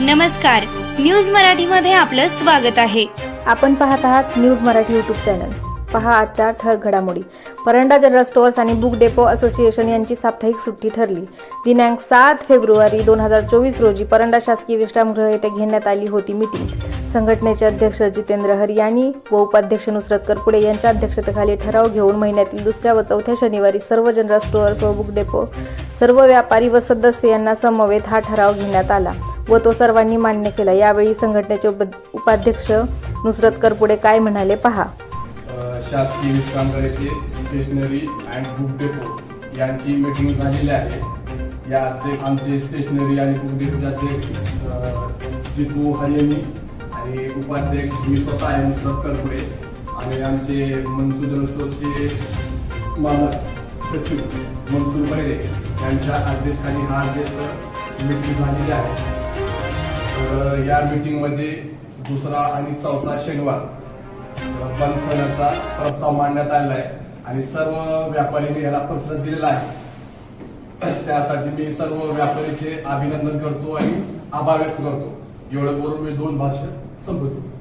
नमस्कार न्यूज मराठीमध्ये आपलं स्वागत आहे. आपण पाहत आहात न्यूज मराठी यूट्यूब चॅनल. पहा आजच्या ठळक घडामोडी. परंडा जनरल स्टोअर्स आणि बुक डेपो असोसिएशन यांची साप्ताहिक सुट्टी ठरली. दिनांक सात फेब्रुवारी दोन हजार चोवीस रोजी परंडा शासकीय विश्रामगृह येथे घेण्यात आली होती मीटिंग संघटनेचे अध्यक्ष जितेंद्र हरियाणी व उपाध्यक्ष नुसरत करपुडे यांच्या अध्यक्षतेखाली ठराव घेऊन महिन्यातील दुसऱ्या व चौथ्या शनिवारी सर्व जनरल स्टोअर्स व बुक डेपो सर्व व्यापारी व सदस्य यांना समवेत हा ठराव घेण्यात आला. व तो सर्वांनी मान्य केला. यावेळी संघटनेचे उपाध्यक्ष नुसरत करपुडे काय म्हणाले पहा. शासकीय विश्रामगृह येथे स्टेशनरी अँड बुक डेपो यांची मीटिंग झालेली आहे. या अध्यक्ष आमचे स्टेशनरी आणि बुक डेपोचे अध्यक्ष जितू हरियाणी आणि उपाध्यक्ष मी स्वतः आहे नुसरत करपुडे. आणि आमचे मनसूर जनरल मालक सचिव मनसूर बैरे यांच्या अध्यक्षखाली हा अध्यक्ष मीटिंग झालेली आहे. या मीटिंगमध्ये दुसरा आणि चौथा शनिवार बंद ठेवण्याचा प्रस्ताव मांडण्यात आलेला आहे आणि सर्व व्यापाऱ्यांनी याला प्रतिसाद दिलेला आहे. त्यासाठी मी सर्व व्यापारीचे अभिनंदन करतो आणि आभार व्यक्त करतो. एवढं करून मी दोन भाषा संपवतो.